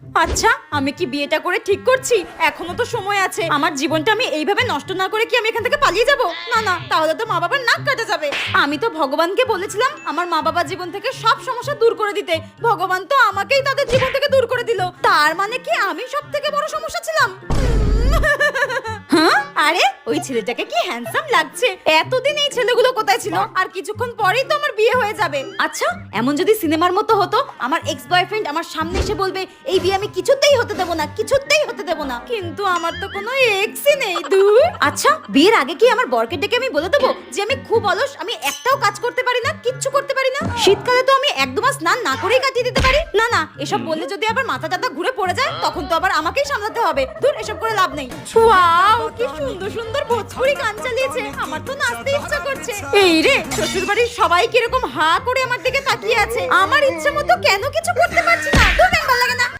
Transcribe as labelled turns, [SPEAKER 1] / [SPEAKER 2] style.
[SPEAKER 1] আচ্ছা আমি কি বিয়েটা করে ঠিক করছি? এখনও তো সময় আছে। আমার জীবনটা আমি এইভাবে নষ্ট না করে কি আমি এখান থেকে পালিয়ে যাব? না না, তাহলে তো মা বাবার নাক কাটা যাবে। আমি তো ভগবানকে বলেছিলাম আমার মা বাবার জীবন থেকে সব সমস্যা দূর করে দিতে। ভগবান তো আমাকেই তাদের জীবন থেকে দূর করে দিল। তার মানে কি আমি সব থেকে বড় সমস্যা ছিলাম? হ্যাঁ? আরে, ওই ছেলেটাকে কি হ্যান্ডসাম লাগছে? এতদিন এই ছেলেগুলো আর কিছুক্ষণ পরেই তো আমার বিয়ে হয়ে যাবে। আচ্ছা এমন যদি সিনেমার মতো হতো আমার এক্স বয়ফ্রেন্ড আমার সামনে এসে বলবে এই বিয়ে আমি কিছুতেই হতে দেবো না কিছুতেই হতে দেবো না। কিন্তু আমার তো কোনো এক্সই নেই দূর। আচ্ছা বিয়ের আগে কি আমার বরকে ডেকে আমি বলে দেবো যে আমি খুব অলস আমি একটাও কাজ করতে পারি না কিচ্ছু করতে পারি না? শীতকালে তো আমি এক দু মাস স্নান না করেই কাটিয়ে দিতে পারি। না না এসব বললে যদি আবার মাথা টাথা ঘুরে পড়ে যায় তখন তো আবার আমাকেই সামলাতে হবে। ধুর এসব করে লাভ নেই। ওয়াও কি সুন্দর সুন্দর ভোজপুরি গান চালিয়েছে। আমার তো নাচতে ইচ্ছা করছে। এই রে শ্বশুর বাড়ির সবাই কীরকম হা করে আমার দিকে তাকিয়ে আছে। আমার ইচ্ছে মতো কেন কিছু করতে পারছি